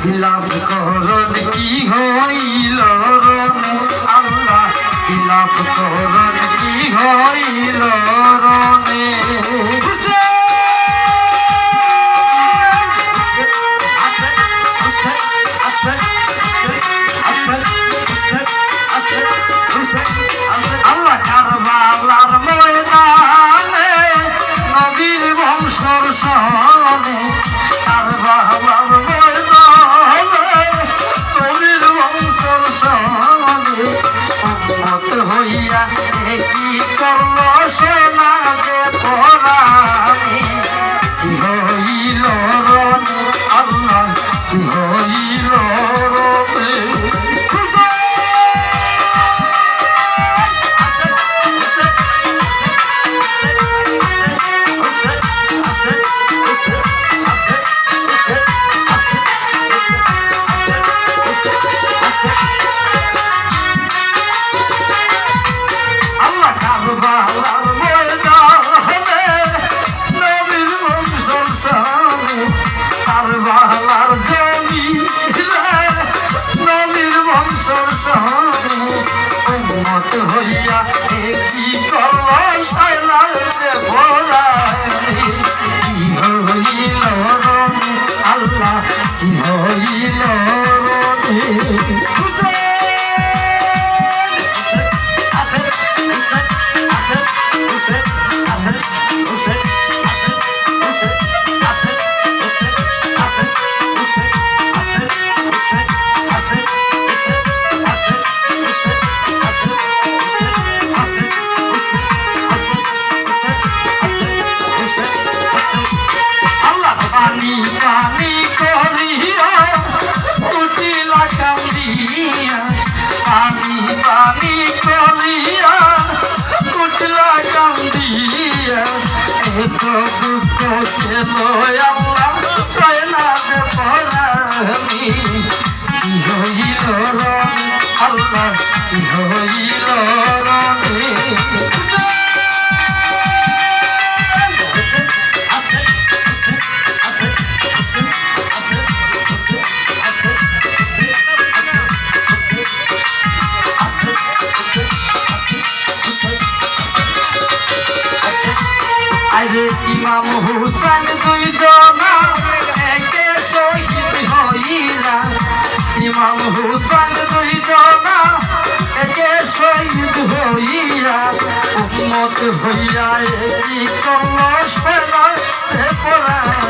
খিলাফ করন কি হইল উন্মত হইয়া কি করল সাইলাল যে ভোলায় কি হইল আল্লাহ কি হইল কেন আল্লাহ সয়না দে পরানি কি হইল আল্লাহ কি হইল রনি হুসেন দুই জনা, একে শহীদ হইলা ইমাম হুসেন দুই জনা, একে শহীদ হইয়া উন্মত হইয়া একই কলস ফেলায় সে পরাণী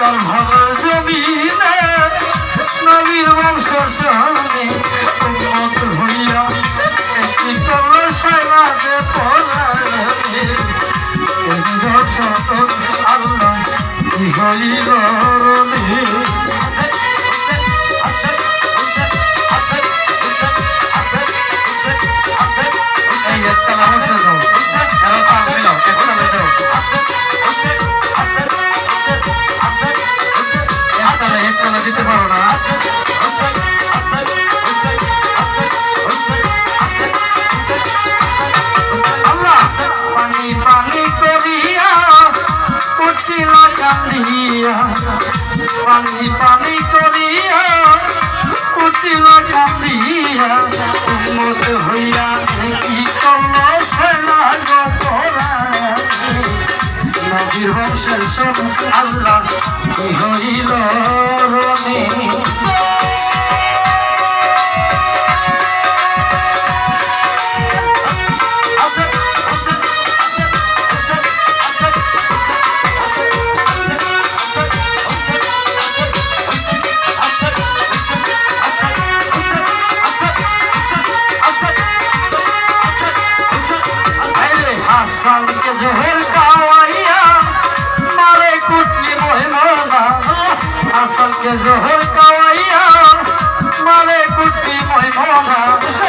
কাহাবার জমিনে নবীর বংশ শোনে উন্মত হইয়া একটি কল সারাতে পড়ায় আল্লাহ হইল রে কান্দিয়া পানি পানি করিয়া উঠিলা কান্দিয়া উন্মত হইয়া কি করল সেনা গোপরা। নদীর বংশের সব আল্লাহ, কি হইল? জোহর কাওয়াইয়া মারে কুটলি মহিমনা আসলকে জোহর কাওয়াইয়া মারে কুটলি উম্মত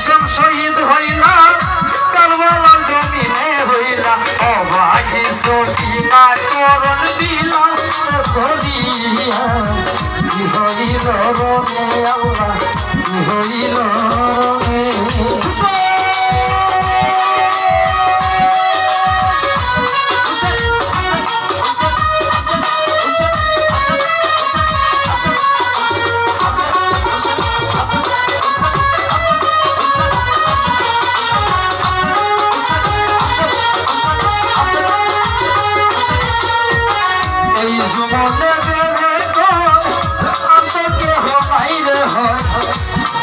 কাশেম শহীদ হইলা কালবলাম জমিনে হইলা। অবাকি সকিনা চরণ দিলা, করিয়া কি হইল রনে আল্লাহ, কি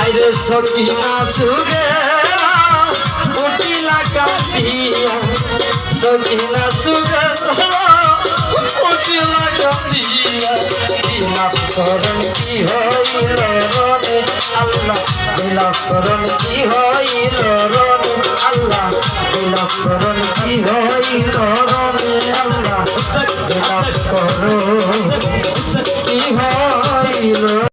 আইরে সকিনা সুগেরা উঠিলা কান্দিয়া সকিনা সুগেরা উঠিলা মাফ করুন কি হইল রে আল্লাহ বিলাপ করুন কি হইল রে আল্লাহ বিলাপ করুন কি হইল রে আল্লাহ বিলাপ করুন কি হইল